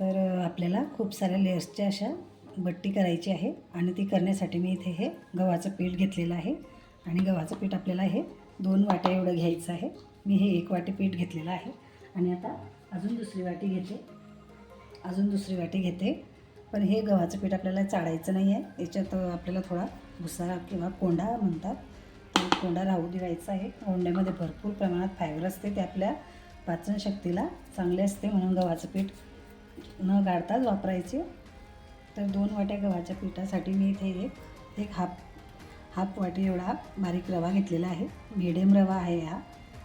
तर आपल्याला खूप साऱ्या लेअर्सच्या अशा बट्टी करायची आहे आणि ती करण्यासाठी मी इथे हे गव्हाचं पीठ घेतलेलं आहे आणि गव्हाचं पीठ आपल्याला हे दोन वाट्या एवढं घ्यायचं आहे. मी हे एक वाटी पीठ घेतलेलं आहे आणि आता अजून दुसरी वाटी घेते. अजून दुसरी वाटी घेते. पण हे गव्हाचं पीठ आपल्याला चाळायचं नाही आहे. याच्यात आपल्याला थोडा भुसारा किंवा कोंडा म्हणतात. तो कोंडा राहू दिवायचा आहे. कोंड्यामध्ये भरपूर प्रमाणात फायबर असते. ते आपल्या पाचनशक्तीला चांगले असते म्हणून गव्हाचं पीठ न गाळताच वापरायचे हो. तर दोन वाट्या गव्हाच्या पिठासाठी मी इथे एक एक हाफ हाफ वाटी एवढा बारीक रवा घेतलेला आहे. मिडियम रवा आहे हा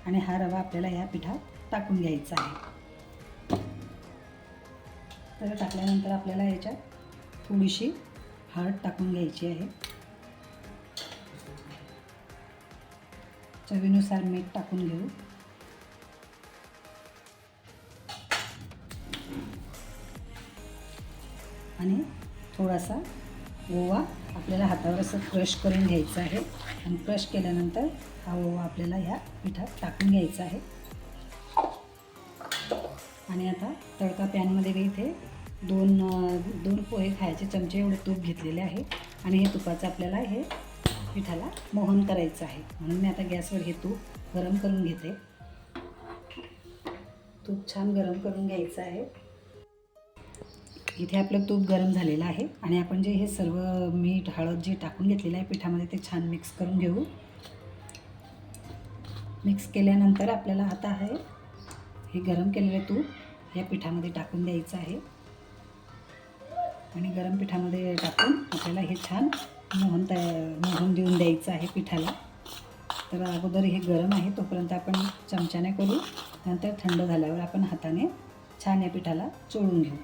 आणि हा रवा आपल्याला ह्या पिठात टाकून घ्यायचा आहे. तर टाकल्यानंतर आपल्याला याच्यात थोडीशी हळद टाकून घ्यायची आहे. चवीनुसार मीठ टाकून घेऊ. आणि थोडासा ओवा आपल्याला हातावर असं क्रश करून घ्यायचं आहे. आणि क्रश केल्यानंतर हा ओवा आपल्याला ह्या पिठात टाकून घ्यायचा आहे. आणि आता तडका पॅनमध्ये मी इथे दोन दोन पोहे खायचे चमचे एवढे तूप घेतलेले आहे. आणि हे तुपाचं आपल्याला हे पिठाला मोहन करायचं आहे. म्हणून मी आता गॅसवर हे तूप गरम करून घेते. तूप छान गरम करून घ्यायचं आहे. इथे आपलं तूप गरम झालेलं आहे आणि आपण जे हे सर्व मीठ हळद जे टाकून घेतलेलं आहे पिठामध्ये ते छान मिक्स करून घेऊ. मिक्स केल्यानंतर आपल्याला आता आहे हे गरम केलेलं तूप या पिठामध्ये टाकून द्यायचं आहे. आणि गरम पिठामध्ये टाकून आपल्याला हे छान मोहन तया मोहन देऊन द्यायचं आहे पिठाला. तर अगोदर हे गरम आहे तोपर्यंत आपण चमच्याने करू नंतर थंड झाल्यावर आपण हाताने छान या पिठाला चोळून घेऊ.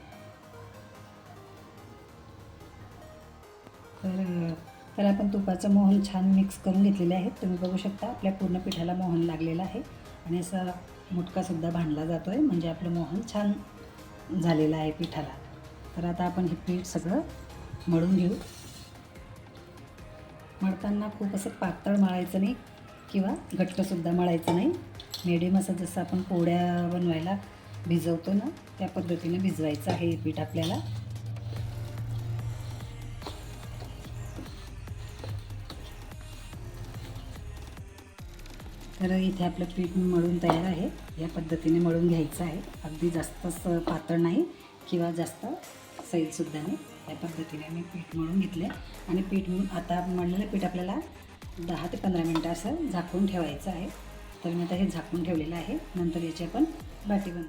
तर तर आपण तुपाचं मोहन छान मिक्स करून घेतलेले आहे तुम्ही बघू शकता आपल्या पूर्ण पिठाला मोहन लागलेलं आहे. आणि असा मुटकासुद्धा भांडला जातो आहे म्हणजे आपलं मोहन छान झालेलं आहे पिठाला. तर आता आपण हे पीठ सगळं मळून घेऊ. मळताना खूप असं पातळ मळायचं नाही किंवा घट्टसुद्धा मळायचं नाही. मिडियम असं जसं आपण पोळ्या बनवायला भिजवतो ना त्या पद्धतीने भिजवायचं आहे हे पीठ आपल्याला. तर इथे आपलं पीठ मळून तयार आहे. या पद्धतीने मळून घ्यायचं आहे. अगदी जास्तच पातळ नाही किंवा जास्त सैलसुद्धा नाही. या पद्धतीने मी पीठ मळून घेतले आणि पीठ आता मळलेलं पीठ आपल्याला दहा ते पंधरा मिनटं असं झाकून ठेवायचं आहे. तर मी आता हे झाकून ठेवलेलं आहे. नंतर याची आपण बाटी बनवू.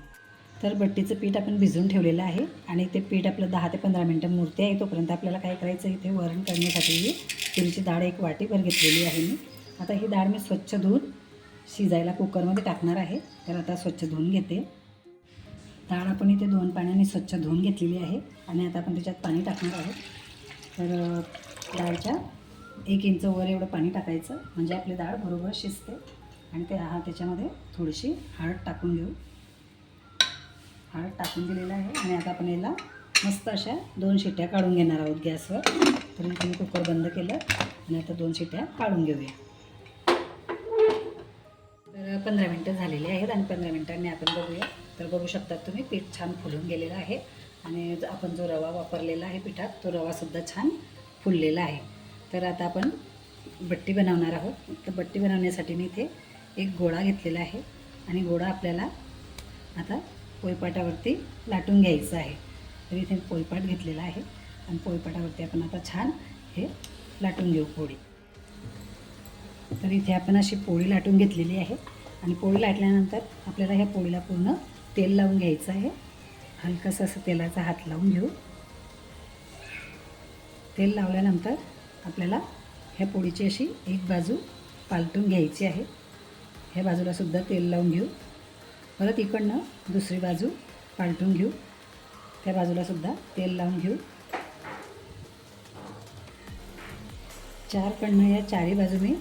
तर बट्टीचं पीठ आपण भिजवून ठेवलेलं आहे. आणि ते पीठ आपलं दहा ते पंधरा मिनटं मूर्ती आहे तोपर्यंत आपल्याला काय करायचं इथे वरण करण्यासाठी तुरीची डाळ एक वाटीभर घेतलेली आहे मी. आता ही डाळ मी स्वच्छ धुवून शिजायला कुकरमध्ये टाकणार आहे. तर आता स्वच्छ धुवून घेते. डाळ आपण इथे दोन पाण्याने स्वच्छ धुवून घेतलेली आहे. आणि आता आपण त्याच्यात पाणी टाकणार आहोत. तर डाळच्या एक इंच वर एवढं पाणी टाकायचं. म्हणजे आपली डाळ बरोबर शिजते. आणि ते हा त्याच्यामध्ये थोडीशी हळद टाकून घेऊ. हळद टाकून दिलेलं आहे. आणि आता आपण याला मस्त अशा दोन शिट्ट्या काढून घेणार आहोत गॅसवर. तर मी कुकर बंद केलं. आणि आता दोन शिट्ट्या काढून घेऊया. तर पंधरा मिनटं झालेली आहेत आणि पंधरा मिनटांनी आपण बघूया. तर बघू शकतात तुम्ही पीठ छान फुलून गेलेलं आहे. आणि आपण जो रवा वापरलेला आहे पिठात तो रवासुद्धा छान फुललेला आहे. तर आता आपण बट्टी बनवणार आहोत. तर बट्टी बनवण्यासाठी मी इथे एक गोळा घेतलेला आहे. आणि गोळा आपल्याला आता पोयपाटावरती लाटून घ्यायचं आहे. तर इथे पोयपाट घेतलेला आहे. आणि पोयपाटावरती आपण आता छान हे लाटून घेऊ पोळी. तर इथे आपण अशी पोळी लाटून घेतलेली आहे. आणि पोळी लाटल्यानंतर आपल्याला ह्या पोळीला पूर्ण तेल लावून घ्यायचं आहे. हलकंसं असं तेलाचा हात लावून घेऊ. तेल लावल्यानंतर आपल्याला ह्या पोळीची अशी एक बाजू पालटून घ्यायची आहे. ह्या बाजूलासुद्धा तेल लावून घेऊ. परत इकडनं दुसरी बाजू पालटून घेऊ. त्या बाजूलासुद्धा तेल लावून घेऊ. चारकडनं या चारही बाजूने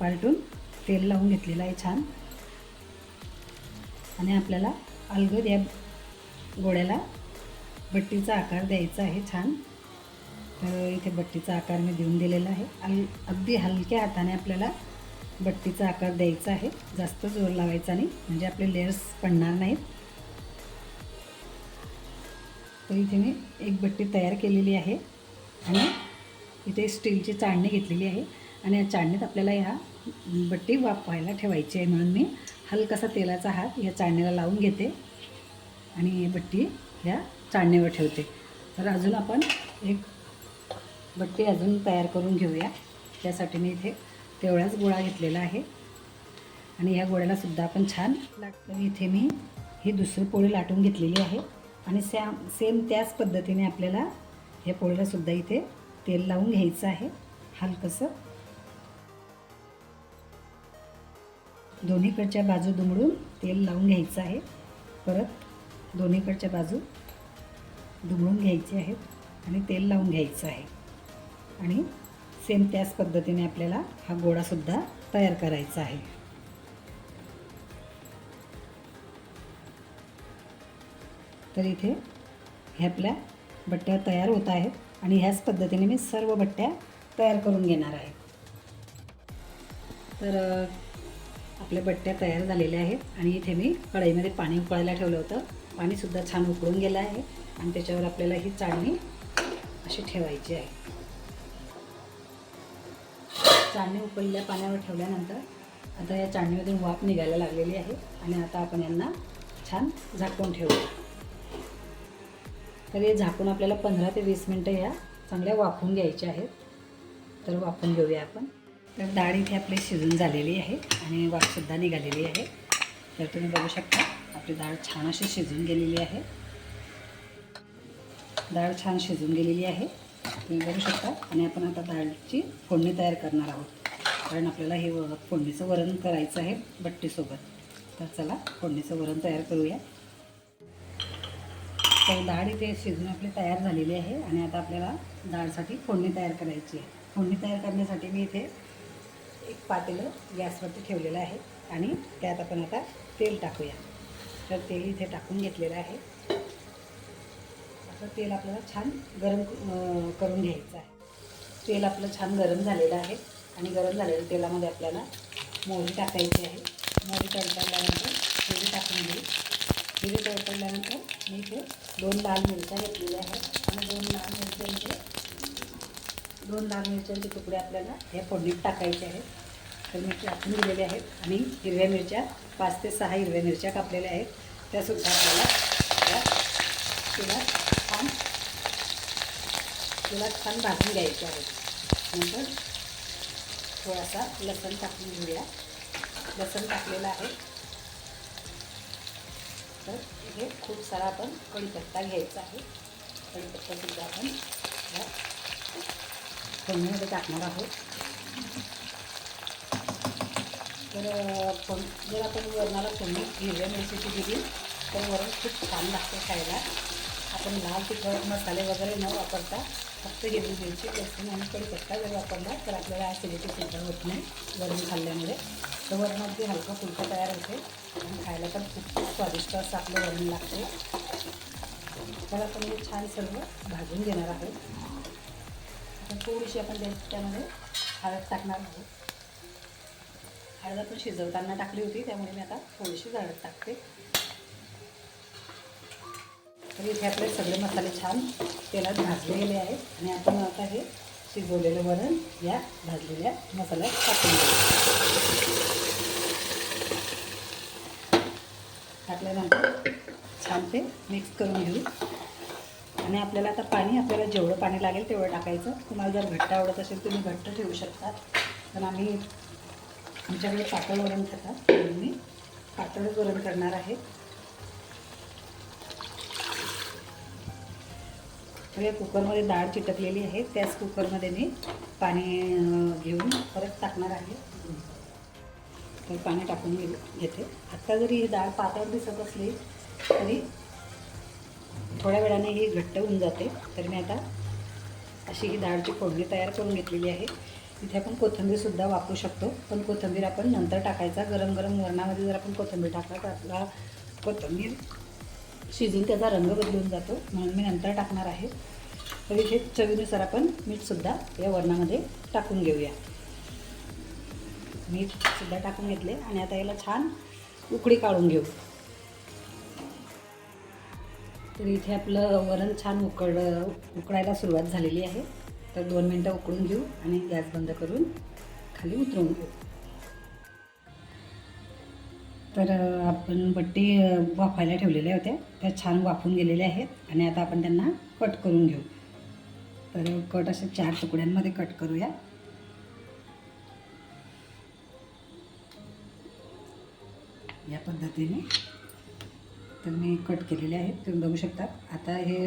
पालटून तेल लावून घेतलेलं आहे छान. आणि आपल्याला अलगद या गोळ्याला बट्टीचा आकार द्यायचा आहे छान. तर इथे बट्टीचा आकार मी देऊन दिलेला आहे. अल अगदी हलक्या हाताने आपल्याला बट्टीचा आकार द्यायचा आहे. जास्त जोर लावायचा नाही म्हणजे आपले लेअर्स पडणार नाहीत. तर इथे मी एक बट्टी तयार केलेली आहे आणि इथे स्टीलची चाळणी घेतलेली आहे. आणि या चाळणीत आपल्याला ह्या बट्टी वापरायला ठेवायची आहे म्हणून मी हलकासा तेलाचा हात या चाळणीला लावून घेते आणि बट्टी ह्या चाळणीवर ठेवते. तर अजून आपण एक बट्टी अजून तयार करून घेऊया. त्यासाठी मी इथे तेवढाच गोळा घेतलेला आहे. आणि ह्या गोळ्यालासुद्धा आपण छान लागतं. इथे मी ही दुसरी पोळी लाटून घेतलेली आहे. आणि सॅम सेम त्याच पद्धतीने आपल्याला ह्या पोळीलासुद्धा इथे तेल लावून घ्यायचं आहे. हलकंसं दोन्हीकडच्या बाजू दुमडून तेल लावून घ्यायचं आहे. परत दोन्हीकडच्या बाजू दुमडून घ्यायचे आहेत आणि तेल लावून घ्यायचं आहे. आणि सेम त्याच पद्धतीने आपल्याला हा गोळासुद्धा तयार करायचा आहे. तर इथे हे आपल्या बट्ट्या तयार होत आहेत आणि ह्याच पद्धतीने मी सर्व बट्ट्या तयार करून घेणार आहे. तर आपल्या बट्ट्या तयार झालेल्या आहेत आणि इथे मी कढईमध्ये पाणी उकळायला ठेवलं होतं. पाणीसुद्धा छान उकळून गेलं आहे आणि त्याच्यावर आपल्याला ही चाळणी अशी ठेवायची आहे. चाळणी उकळलेल्या पाण्यावर ठेवल्यानंतर आता या चाळणीमधून वाफ निघायला लागलेली आहे आणि आता आपण यांना छान झाकून ठेवूया. तर हे झाकून आपल्याला पंधरा ते वीस मिनटं या चांगल्या वाफवून घ्यायच्या आहेत. तर वाफून घेऊया आपण. तर डाळ इथे आपली शिजून झालेली आहे आणि वाफसुद्धा निघालेली आहे. तर तुम्ही बघू शकता आपली डाळ छान अशी शिजून गेलेली आहे. डाळ छान शिजून गेलेली आहे. तुम्ही बघू शकता आणि आपण आता डाळची फोडणी तयार करणार आहोत. कारण आपल्याला हे फोडणीचं वरण करायचं आहे बट्टीसोबत. तर चला फोडणीचं वरण तयार करूया. तर डाळ इथे शिजून आपली तयार झालेली आहे आणि आता आपल्याला डाळसाठी फोडणी तयार करायची आहे. फोडणी तयार करण्यासाठी मी इथे एक पातेलं गॅसवरती ठेवलेलं आहे आणि त्यात आपण आता तेल टाकूया. तर तेल इथे टाकून घेतलेलं आहे. आता तेल आपल्याला छान गरम करून घ्यायचं आहे. तेल आपलं छान गरम झालेलं आहे आणि गरम झालेल्या तेलामध्ये आपल्याला मोहरी टाकायची आहे. मोहरी तडतडल्यानंतर हिरे टाकून घेऊ. हिरे तडतडल्यानंतर मी इथे दोन लाल मिरच्या घेतलेल्या आहेत आणि दोन लाल मिरच्यांचे दोन लाल मिरच्यांचे तुकडे आपल्याला ह्या फोडणीत टाकायचे आहेत. तर मी टाकून दिलेले आहेत. आणि हिरव्या मिरच्या पाच ते सहा हिरव्या मिरच्या कापलेल्या आहेत. त्यासुद्धा आपल्याला त्या तेलात छान तेलात छान भाजून घ्यायच्या आहेत. नंतर थोडासा लसण टाकून घेऊया. लसण टाकलेलं आहे. तर हे खूप सारा आपण कढीपत्ता घ्यायचा आहे. कढीपत्तासुद्धा आपण फोडणीमध्ये टाकणार आहोत. तर पण जर आपण वरणाला फोडणी हिरव्या मिरचीची दिली तर वरण खूप छान लागते खायला. आपण लाल तिखट मसाले वगैरे न वापरता फक्त हिरवी मिरची लसूण आणि कडीपत्ता जर वापरला तर आपल्याला ॲसिडिटी सुद्धा होत नाही वरण खाल्ल्यामुळे. तर वरण अगदी हलकं फुलकं तयार होते आणि खायला पण खूप खूप स्वादिष्ट असं आपलं वरण लागते. तर आपण हे छान सर्व भाजून घेणार आहोत. आता थोडीशी आपण त्या- त्यामध्ये हळद टाकणार आहोत. हळद आपण शिजवताना टाकली होती त्यामुळे मी आता थोडीशी हळद टाकते. तर इथे आपले सगळे मसाले छान तेलात भाजले गेले आहेत आणि आपण आता हे शिजवलेलं वरण या भाजलेल्या मसाल्यात टाकून देऊ. टाकल्यानंतर छान ते मिक्स करून घेऊ. आणि आपल्याला आता पाणी आपल्याला जेवढं पाणी लागेल तेवढं टाकायचं. तुम्हाला जर घट्ट आवडत असेल तुम्ही घट्ट ठेवू शकता पण आम्ही आमच्याकडे पातळ वरण खातात. म्हणून मी पातळच वरण करणार आहे. तर या कुकरमध्ये डाळ चिटकलेली आहे. त्याच कुकरमध्ये मी पाणी घेऊन परत टाकणार आहे. तर पाणी टाकून घेते. आत्ता जरी ही डाळ पातळ दिसत असली तरी थोड्या वेळाने ही घट्ट होऊन जाते. तर मी आता अशी ही डाळची फोडणी तयार करून घेतलेली आहे. इथे आपण कोथिंबीरसुद्धा वापरू शकतो. पण कोथिंबीर आपण नंतर टाकायचा. गरम गरम वरणामध्ये जर आपण कोथिंबीर टाकला तर आपला कोथिंबीर शिजून त्याचा रंग बदलून जातो. म्हणून मी नंतर टाकणार आहे. तर इथे चवीनुसार आपण मीठसुद्धा या वरणामध्ये टाकून घेऊया. मीठसुद्धा टाकून घेतले. आणि आता याला छान उकळी काढून घेऊ. तर इथे आपलं वरण छान उकड उकडायला सुरुवात झालेली आहे. तर दोन मिनटं उकळून घेऊ आणि गॅस बंद करून खाली उतरवून घेऊ. तर आपण बट्टी वाफायला ठेवलेल्या होत्या. त्या छान वाफून गेलेल्या आहेत आणि आता आपण त्यांना कट करून घेऊ. तर कट असे चार तुकड्यांमध्ये कट करूया. या पद्धतीने तर मी कट केलेले आहेत तुम्ही बघू शकता. आता हे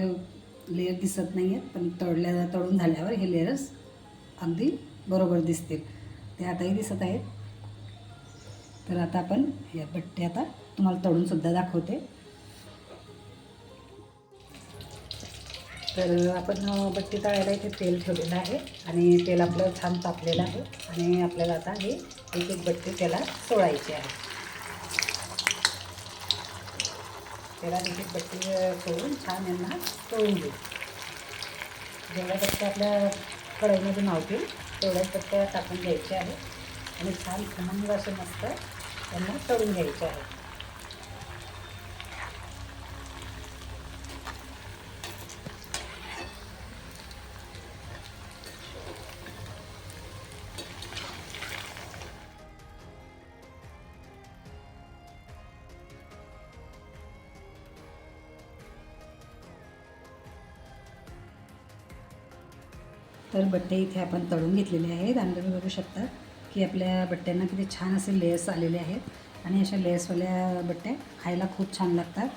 लेअर दिसत नाही आहेत पण तळल्या तळून झाल्यावर हे लेअर्स अगदी बरोबर दिसतील. ते आताही दिसत आहेत. तर आता आपण या बट्टे आता तुम्हाला तळूनसुद्धा दाखवते. तर आपण बट्टी तळायला इथे तेल ठेवलेलं आहे आणि तेल आपलं छान तापलेलं आहे आणि आपल्याला आता हे एक एक बट्टी त्याला सोडायची आहे त्याला एक पट्टी बट्टी छान यांना तळून घेऊ जेवढ्या बट्ट्या आपल्या कढईमध्ये मावतील तेवढ्याच बट्ट्या टाकून घ्यायच्या आहेत. आणि छान खमंग असं मस्त त्यांना तळून घ्यायचे आहे तर बट्टे इथे आपण तळून घेतलेले आहेत. आणि तुम्ही बघू शकता की आपल्या बट्ट्यांना किती छान असे लेयर्स आलेले आहेत. आणि अशा लेयर्सवाल्या बट्ट्या खायला खूप छान लागतात.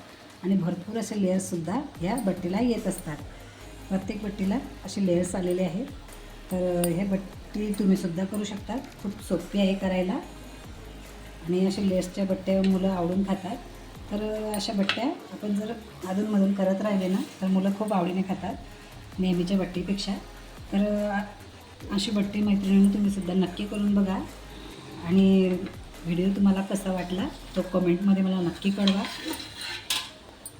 आणि भरपूर असे लेयर्ससुद्धा ह्या बट्टीला येत असतात. प्रत्येक बट्टीला असे लेयर्स आलेले आहेत. तर हे बट्टी तुम्हीसुद्धा करू शकता. खूप सोपी आहे करायला. आणि अशा लेयर्सच्या बट्ट्या मुलं आवडून खातात. तर अशा बट्ट्या आपण जर अधूनमधून करत राहिले ना तर मुलं खूप आवडीने खातात. नेहमीच्या बट्टीपेक्षा तर अशी बट्टी मैत्रिणी तुम्ही सुद्धा नक्की करून बघा. आणि व्हिडिओ तुम्हाला कसा वाटला तो कमेंटमध्ये मला नक्की कळवा.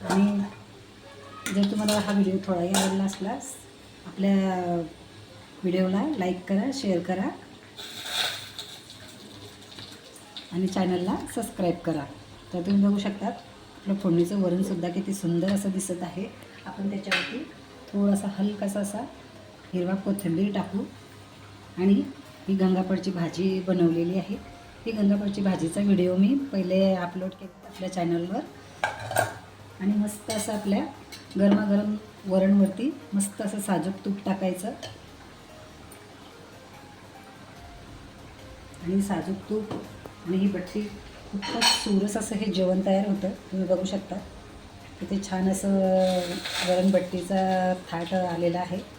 आणि जर तुम्हाला हा व्हिडिओ थोडाही आवडला असलास आपल्या व्हिडिओला लाईक करा शेअर करा. आणि चॅनलला सबस्क्राईब करा. तर तुम्ही बघू शकता आपलं फोडणीचं वरणसुद्धा किती सुंदर असं दिसत आहे. आपण त्याच्यावरती थोडासा हलकासा असा हिरवा कोथिंबीर टाकू. आणि ही गंगापडची भाजी बनवलेली आहे. ही गंगापडची भाजीचा व्हिडिओ मी पहिले अपलोड केला आपल्या चॅनलवर आणि मस्त असं आपल्या गरमागरम वरणवरती मस्त असं साजूक तूप टाकायचं. आणि साजूक तूप आणि ही बट्टी खूपच सुरस असं हे जेवण तयार होतं. तुम्ही बघू शकता. इथे छान असं वरणबट्टीचा थाट आलेला आहे.